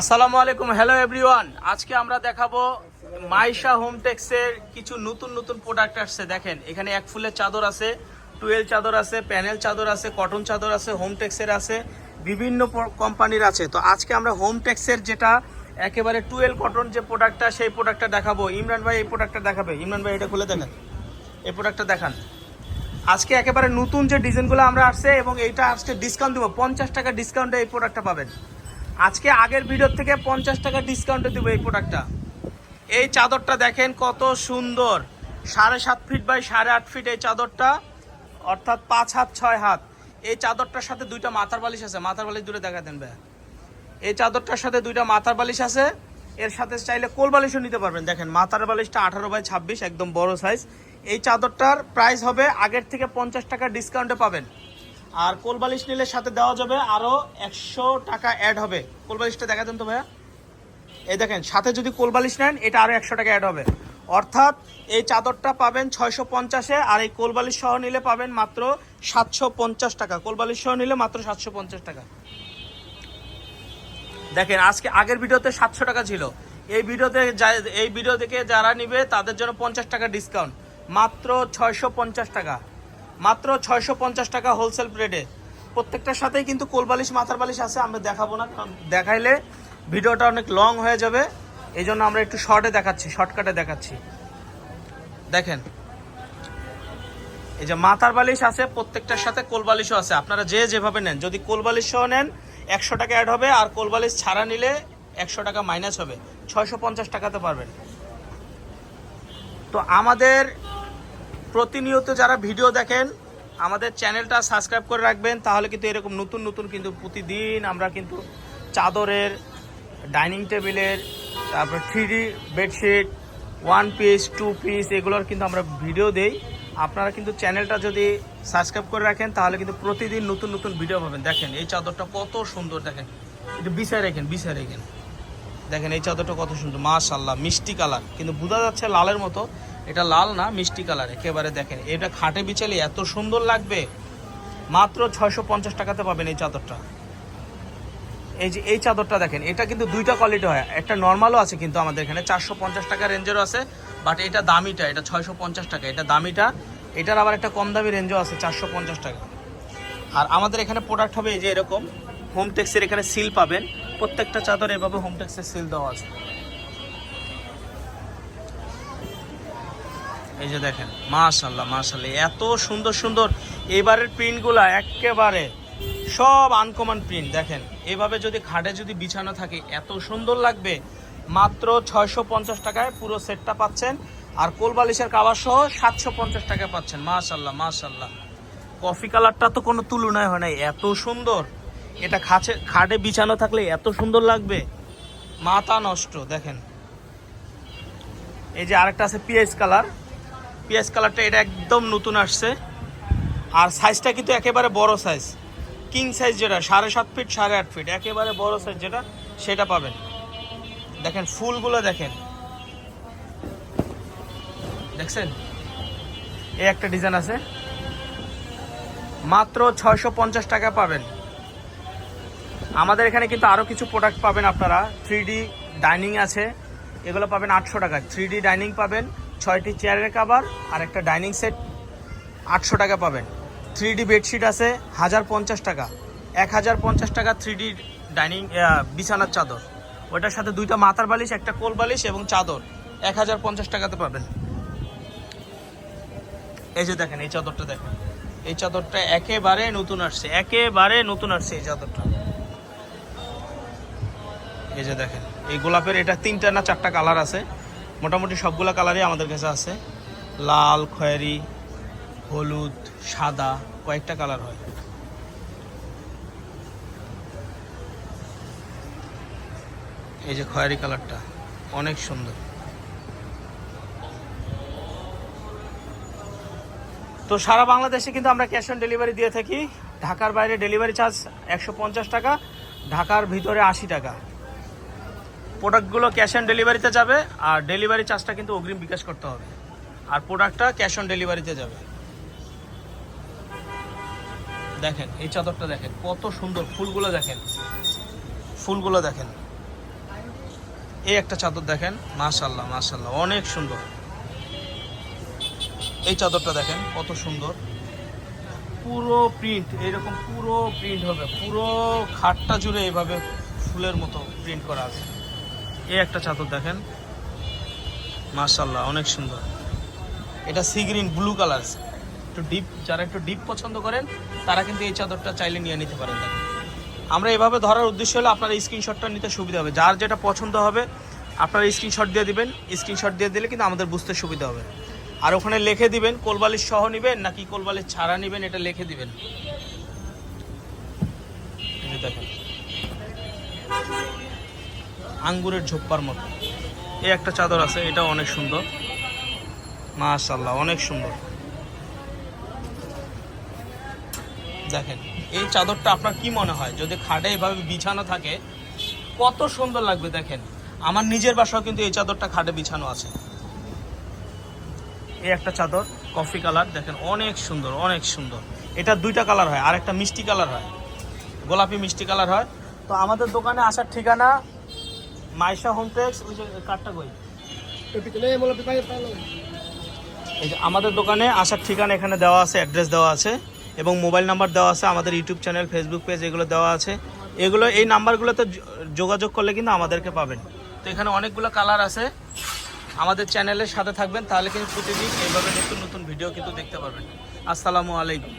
আসসালামু আলাইকুম hello everyone আজকে আমরা দেখাবো মাইশা হোম টেক্সের কিছু নতুন নতুন প্রোডাক্ট আসছে। দেখেন, এখানে এক ফুলের চাদর আছে টুয়েল চাদর আছে প্যানেল চাদর আছে কটন চাদর আছে হোম টেক্সের আছে, বিভিন্ন কোম্পানির আছে। তো আজকে আমরা হোম টেক্সের যেটা একেবারে টুয়েল কটন যে প্রোডাক্টটা সেই প্রোডাক্টটা দেখাবো। ইমরান ভাই এই প্রোডাক্টটা দেখাবে। ইমরান ভাই, এটা খুলে দেখেন। এই প্রোডাক্টটা দেখান। আজকে একেবারে নতুন যে ডিজাইনগুলো আমরা আসছে এবং এইটা আজকে ডিসকাউন্ট দেবো। পঞ্চাশ টাকা ডিসকাউন্টে এই প্রোডাক্টটা পাবেন। আজকে আগের ভিডিওর থেকে পঞ্চাশ টাকা ডিসকাউন্টে দেবো এই প্রোডাক্টটা এই চাদরটা দেখেন কত সুন্দর। সাড়ে সাত ফিট বাই সাড়ে আট ফিট এই চাদরটা, অর্থাৎ পাঁচ হাত, ছয় হাত। এই চাদরটার সাথে দুইটা মাথার বালিশ আছে। মাথার বালিশ দূরে দেখা দেন ভাই। এই চাদরটার সাথে দুইটা মাথার বালিশ আছে। এর সাথে চাইলে কোল বালিশও নিতে পারবেন। দেখেন, মাথার বালিশটা আঠারো বাই ছাব্বিশ, একদম বড় সাইজ এই চাদরটার প্রাইস হবে আগের থেকে পঞ্চাশ টাকা ডিসকাউন্টে পাবেন। আর কোল বালিশ নিলে সাথে দেওয়া যাবে আরও একশো টাকা অ্যাড হবে। কোল বালিশটা দেখা দেন তো ভাইয়া। এই দেখেন, সাথে যদি কোল বালিশ নেন, এটা আরও একশো টাকা অ্যাড হবে। অর্থাৎ এই চাদরটা পাবেন ছয়শো পঞ্চাশে, আর এই কোল বালিশ সহ নিলে পাবেন মাত্র সাতশো পঞ্চাশ টাকা। কোল বালিশ সহ নিলে মাত্র সাতশো পঞ্চাশ টাকা। দেখেন, আজকে আগের ভিডিওতে সাতশো টাকা ছিল। এই ভিডিওতে এই ভিডিও থেকে যারা নিবে, তাদের জন্য পঞ্চাশ টাকা ডিসকাউন্ট মাত্র ছয়শো পঞ্চাশ টাকা। মাত্র ছয়শো পঞ্চাশ টাকা হোলসেল রেটে প্রত্যেকটার সাথেই কিন্তু কোলবালিশ, মাথার বালিশ আছে, আমরা দেখাবো না, কারণ দেখাইলে ভিডিওটা অনেক লং হয়ে যাবে। এই জন্য আমরা একটু শর্টে দেখাচ্ছি শর্টকাটে দেখাচ্ছি। দেখেন, এই যে মাথার বালিশ আছে, প্রত্যেকটার সাথে কোলবালিশও আছে। আপনারা যে যেভাবে নেন, যদি কোলবালিশ সহ নেন, একশো টাকা অ্যাড হবে, আর কোলবালিশ ছাড়া নিলে একশো টাকা মাইনাস হবে। ছয়শো পঞ্চাশ টাকাতে পারবেন। তো আমাদের প্রতিনিয়ত যারা ভিডিও দেখেন, আমাদের চ্যানেলটা সাবস্ক্রাইব করে রাখবেন, তাহলে কিন্তু এরকম নতুন নতুন কিন্তু প্রতিদিন আমরা কিন্তু চাদরের, ডাইনিং টেবিলের, তারপর three bedsheet one piece two piece এগুলোর কিন্তু আমরা ভিডিও দেই। আপনারা কিন্তু চ্যানেলটা যদি সাবস্ক্রাইব করে রাখেন, তাহলে কিন্তু প্রতিদিন নতুন নতুন ভিডিও পাবেন। দেখেন, এই চাদরটা কত সুন্দর, দেখেন। একটু বিছায় রেখেন বিছায় রেখেন। দেখেন, এই চাদরটা কত সুন্দর মাশাল্লাহ মিষ্টি কালার। কিন্তু বোঝা যাচ্ছে লালের মতো এটা লাল না, মিষ্টি কালার, একেবারে দেখেন। এটা খাটে বিছালে এত সুন্দর লাগবে। মাত্র ছয়শো পঞ্চাশ টাকাতে পাবেন এই চাদরটা। এই যে, এই চাদরটা দেখেন, এটা কিন্তু দুইটা কোয়ালিটি হয়। একটা নর্মালও আছে কিন্তু আমাদের এখানে, চারশো পঞ্চাশ টাকা রেঞ্জেরও আছে বাট এটা দামিটা, এটা ছয়শো পঞ্চাশ টাকা, এটা দামিটা। এটার আবার একটা কম দামি রেঞ্জও আছে, চারশো পঞ্চাশ টাকা। আর আমাদের এখানে প্রোডাক্ট হবে এই যে এরকম হোম টেক্সের এখানে সিল পাবেন। প্রত্যেকটা চাদর এভাবে হোম টেক্সের সিল দেওয়া আছে। এই যে দেখেন মাশাল্লাহ মাশাল্লাহ এত সুন্দর সুন্দর এবারের প্রিন্টগুলা একেবারে সব আনকমন প্রিন্ট দেখেন। এভাবে যদি খাটে যদি বিছানো থাকে, এত সুন্দর লাগবে। মাত্র ছয়শো পঞ্চাশ টাকায় পুরো সেটটা পাচ্ছেন। আর কোলবালিশের কাবার সহ সাতশো পঞ্চাশ টাকায় পাচ্ছেন। মাশাল্লাহ মাশাল্লাহ কফি কালারটা তো কোনো তুলনায় হয় নাই, এত সুন্দর। এটা খাচে খাটে বিছানো থাকলে এত সুন্দর লাগবে। মাথা নষ্ট, দেখেন। এই যে আরেকটা আছে পিএস কালার পিএস কালারটা এটা একদম নতুন আসছে। আর সাইজটা কিন্তু একেবারে বড় সাইজ কিং সাইজ যেটা, সাড়ে সাত ফিট সাড়ে আট ফিট একেবারে বড় সাইজ যেটা, সেটা পাবেন। দেখেন, ফুলগুলো দেখেন। দেখছেন? এই একটা ডিজাইন আছে। মাত্র ছয়শো পঞ্চাশ টাকা পাবেন। আমাদের এখানে কিন্তু আরও কিছু প্রোডাক্ট পাবেন আপনারা। থ্রি ডাইনিং আছে। এগুলো পাবেন আটশো টাকা। থ্রি ডাইনিং পাবেন। ছয়টি চেয়ারের কাবার আর একটা ডাইনিং সেট। আটশো টাকা পাবেন। থ্রি ডি বেডশিট আছে হাজার পঞ্চাশ টাকা। এক হাজার পঞ্চাশ টাকা থ্রি ডি ডাইনিং বিছানার চাদর। ওটার সাথে দুইটা মাথার বালিশ, একটা কোল বালিশ এবং চাদর। এক হাজার পঞ্চাশ টাকাতে পাবেন। এই যে দেখেন, এই চাদরটা দেখেন। এই চাদরটা একেবারে নতুন আসছে, একেবারে নতুন আসছে এই চাদরটা। এই যে দেখেন, এই গোলাপের এটা তিনটা না চারটা কালার আছে। মোটামুটি সবগুলো কালারই আমাদের কাছে আছে। লাল, খয়েরি, হলুদ, সাদা, কয়েকটা কালার হয়। এই যে খয়েরি কালারটা, অনেক সুন্দর। তো সারা বাংলাদেশে কিন্তু আমরা ক্যাশ অন ডেলিভারি দিয়ে থাকি। ঢাকার বাইরে ডেলিভারি চার্জ একশো পঞ্চাশ টাকা, ঢাকার ভিতরে আশি টাকা। প্রোডাক্টগুলো ক্যাশ অন ডেলিভারিতে যাবে, আর ডেলিভারি চার্জটা কিন্তু অগ্রিম বিকাশ করতে হবে। আর প্রোডাক্টটা ক্যাশ অন ডেলিভারিতে যাবে। দেখেন, এই চাদরটা দেখেন, কত সুন্দর ফুলগুলো দেখেন। ফুলগুলো দেখেন। এই একটা চাদর দেখেন মাশাল্লাহ মাশাল্লাহ অনেক সুন্দর। এই চাদরটা দেখেন, কত সুন্দর। পুরো প্রিন্ট এরকম পুরো প্রিন্ট হবে, পুরো খাটটা জুড়ে এইভাবে ফুলের মতো প্রিন্ট করা আছে। এই একটা চাদর দেখেন। মাশাল্লাহ অনেক সুন্দর। এটা সি গ্রিন ব্লু কালার একটু ডিপ যারা একটু ডিপ পছন্দ করেন, তারা কিন্তু এই চাদরটা চাইলে নিয়ে নিতে পারেন দেখেন। আমরা এভাবে ধরার উদ্দেশ্য হলো আপনার স্ক্রিনশটটা নিতে সুবিধা হবে। যার যেটা পছন্দ হবে, আপনারা স্ক্রিনশট দিয়ে দিবেন। স্ক্রিনশট দিয়ে দিলে কিন্তু আমাদের বুঝতে সুবিধা হবে। আর ওখানে লিখে দিবেন, কোলবালিশ সহ নেবেন, নাকি কোলবালিশ ছাড়া নেবেন, এটা লিখে দিবেন। দেখেন। আঙ্গুরের ঝোপ্পার মতো। এই একটা চাদর আছে এটা অনেক সুন্দর। মাশাল্লাহ অনেক সুন্দর। দেখেন, এই চাদরটা আপনার কি মনে হয়? যদি খাটে এভাবে বিছানো থাকে, কত সুন্দর লাগবে দেখেন। আমার নিজের বাসাও কিন্তু এই চাদরটা খাটে বিছানো আছে। এই একটা চাদর, কফি কালার, দেখেন, অনেক সুন্দর অনেক সুন্দর। এটা দুইটা কালার হয় আর একটা মিষ্টি কালার হয়। গোলাপি মিষ্টি কালার হয়। তো আমাদের দোকানে আসার ঠিকানা মাইশা হোমটেক্স ওই যে কাঠটা কই? এই যে আমাদের দোকানে আসার ঠিকানা এখানে দেওয়া আছে, অ্যাড্রেস দেওয়া আছে, এবং মোবাইল নাম্বার দেওয়া আছে, আমাদের ইউটিউব চ্যানেল, ফেসবুক পেজ, এগুলো দেওয়া আছে। এগুলো, এই নাম্বারগুলোতে যোগাযোগ করলে কিন্তু আমাদেরকে পাবেন। তো এখানে অনেকগুলো কালার আছে। আমাদের চ্যানেলের সাথে থাকবেন, তাহলে কিন্তু প্রতিদিন এইভাবে নতুন নতুন ভিডিও কিন্তু দেখতে পারবেন। আসসালামু আলাইকুম।